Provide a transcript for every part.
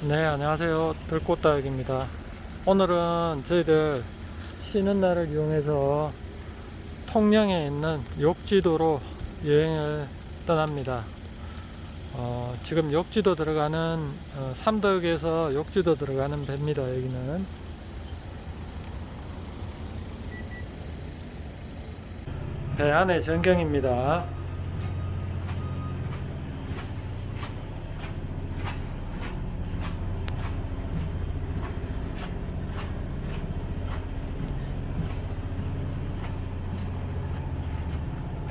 네, 안녕하세요. 들꽃다육입니다. 오늘은 저희들 쉬는 날을 이용해서 통영에 있는 욕지도로 여행을 떠납니다. 어, 지금 욕지도 들어가는 어, 삼덕에서 욕지도 들어가는 배입니다. 여기는 배 안의 전경입니다.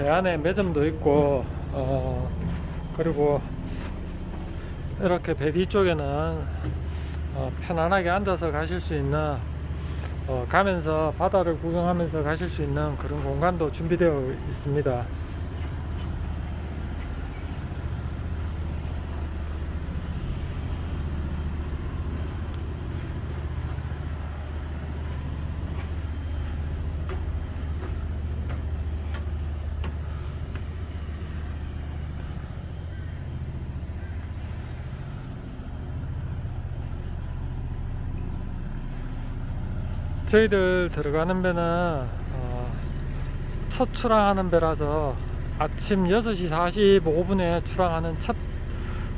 배 안에 매점도 있고 어 그리고 이렇게 배 뒤쪽에는 어, 편안하게 앉아서 가실 수 있는 어, 가면서 바다를 구경하면서 가실 수 있는 그런 공간도 준비되어 있습니다. 저희들 들어가는 배는 어, 첫 출항하는 배라서 아침 6시 45분에 출항하는 첫,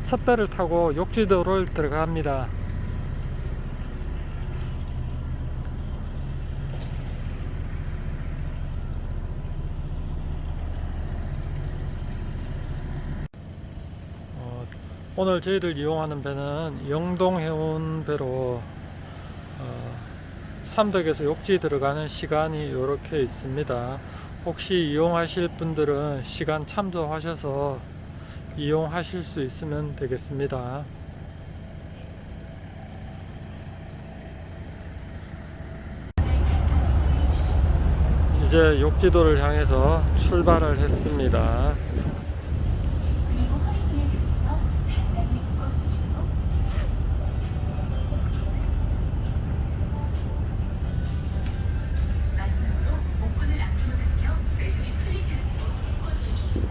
첫 배를 타고 욕지도를 들어갑니다. 어, 오늘 저희들 이용하는 배는 영동해운 배로 어, 삼덕에서 욕지 들어가는 시간이 이렇게 있습니다. 혹시 이용하실 분들은 시간 참조하셔서 이용하실 수 있으면 되겠습니다. 이제 욕지도를 향해서 출발을 했습니다. 마지막으로 목문을 앞으로당겨 배들이 풀리지 않도록 꺼주십시오.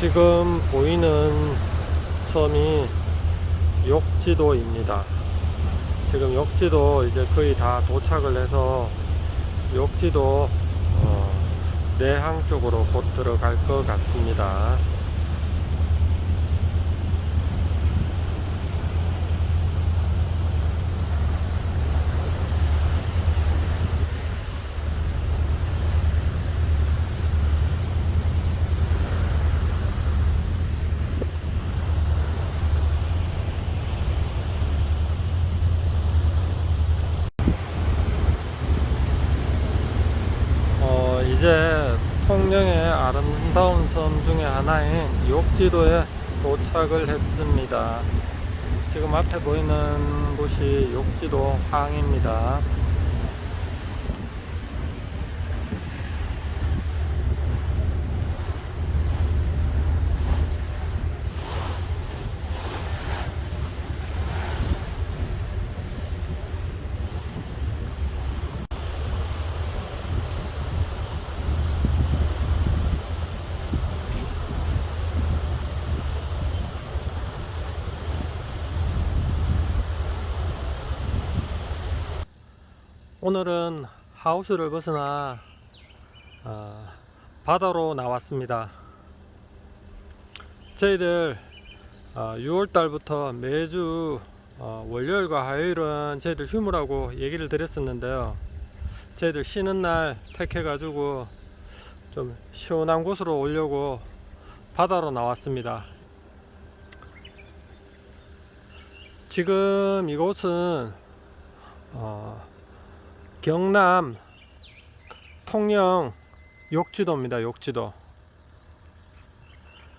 지금 보이는 섬이 욕지도입니다. 지금 욕지도 이제 거의 다 도착을 해서 욕지도 어, 내항 쪽으로 곧 들어갈 것 같습니다. 어, 이제 통영의 아름다운 섬 중에 하나인 욕지도에 도착을 했습니다. 지금 앞에 보이는 곳이 욕지도 항입니다. 오늘은 하우스를 벗어나 어, 바다로 나왔습니다. 저희들 어, 6월 달부터 매주 어, 월요일과 화요일은 저희들 휴무라고 얘기를 드렸었는데요. 저희들 쉬는 날 택해가지고 좀 시원한 곳으로 오려고 바다로 나왔습니다. 지금 이곳은 어, 경남 통영 욕지도입니다. 욕지도.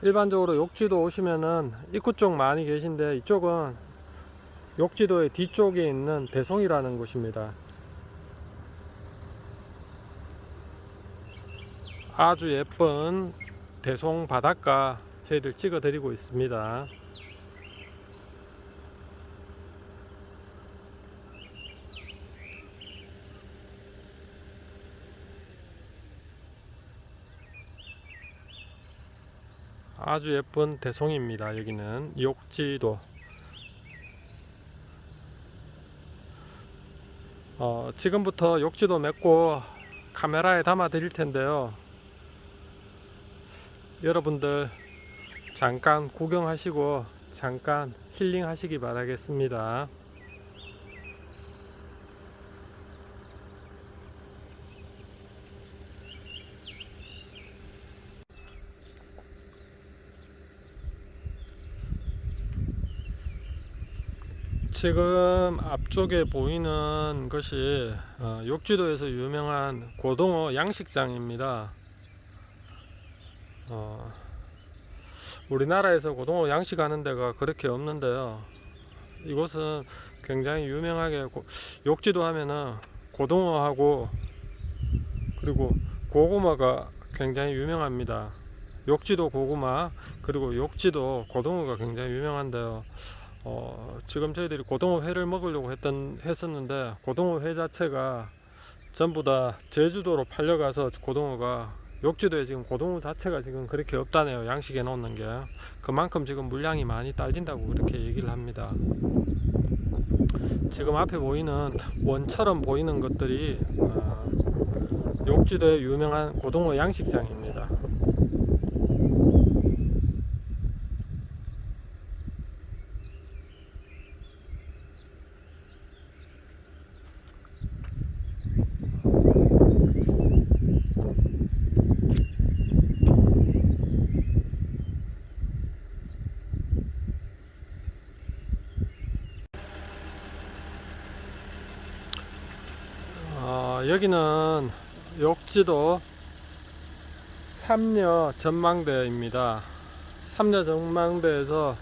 일반적으로 욕지도 오시면은 입구 쪽 많이 계신데 이쪽은 욕지도의 뒤쪽에 있는 대송이라는 곳입니다. 아주 예쁜 대송 바닷가 저희들 찍어 드리고 있습니다. 아주 예쁜 대송입니다. 여기는 욕지도. 어, 지금부터 욕지도 맺고 카메라에 담아 드릴 텐데요. 여러분들 잠깐 구경하시고 잠깐 힐링 하시기 바라겠습니다. 지금 앞쪽에 보이는 것이 어, 욕지도에서 유명한 고동어 양식장입니다. 어, 우리나라에서 고등어 양식하는 데가 그렇게 없는데요. 이곳은 굉장히 유명하게 고- 욕지도 하면은 고등어하고 그리고 고구마가 굉장히 유명합니다. 욕지도 고구마 그리고 욕지도 고등어가 굉장히 유명한데요. 어, 지금 저희들이 고등어 회를 먹으려고 했던 했었는데 고등어 회 자체가 전부 다 제주도로 팔려가서 고등어가 욕지도에 지금 고등어 자체가 지금 그렇게 없다네요. 양식에 넣는 게. 그만큼 지금 물량이 많이 딸린다고 그렇게 얘기를 합니다. 지금 앞에 보이는 원처럼 보이는 것들이 어, 욕지도의 유명한 고등어 양식장입니다. 어, 여기는 욕지도 삼녀 전망대입니다. 삼녀 전망대에서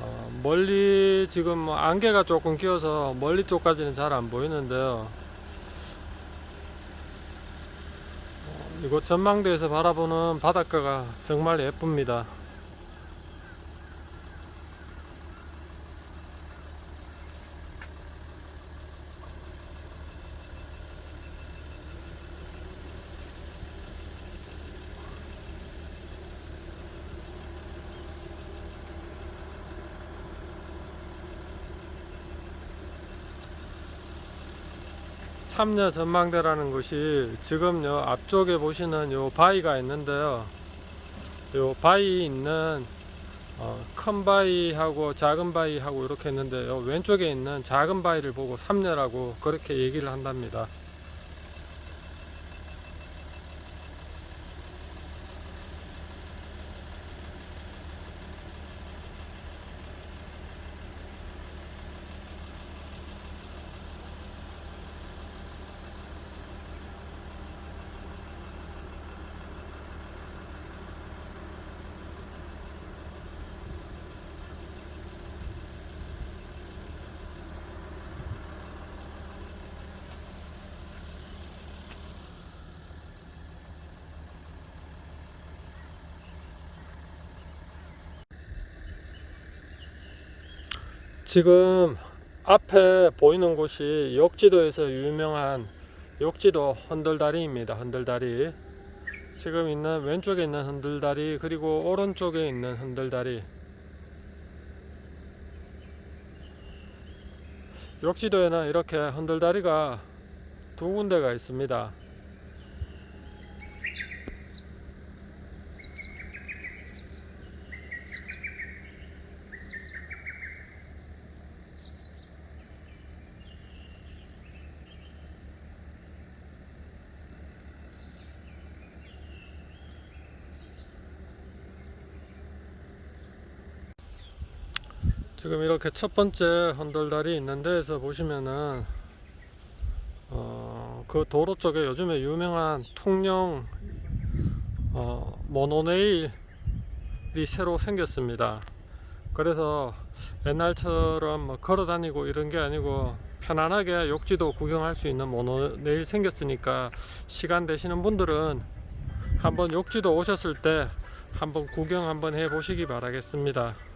어, 멀리 지금 뭐 안개가 조금 끼어서 멀리 쪽까지는 잘 안 보이는데요. 어, 이곳 전망대에서 바라보는 바닷가가 정말 예쁩니다. 삼녀 전망대라는 곳이 지금 요 앞쪽에 보시는 요 바위가 있는데요. 요 바위 있는 어, 큰 바위하고 작은 바위하고 이렇게 있는데 요 왼쪽에 있는 작은 바위를 보고 삼녀라고 그렇게 얘기를 한답니다. 지금 앞에 보이는 곳이 욕지도에서 유명한 욕지도 흔들다리입니다. 흔들다리. 지금 있는 왼쪽에 있는 흔들다리 그리고 오른쪽에 있는 흔들다리. 욕지도에는 이렇게 흔들다리가 두 군데가 있습니다. 지금 이렇게 첫 번째 헌돌다리 있는 데에서 보시면은 어, 그 도로 쪽에 요즘에 유명한 통영 어, 모노네일이 새로 생겼습니다. 그래서 옛날처럼 뭐 걸어 다니고 이런 게 아니고 편안하게 욕지도 구경할 수 있는 모노레일 생겼으니까 시간 되시는 분들은 한번 욕지도 오셨을 때 한번 구경 한번 해 보시기 바라겠습니다.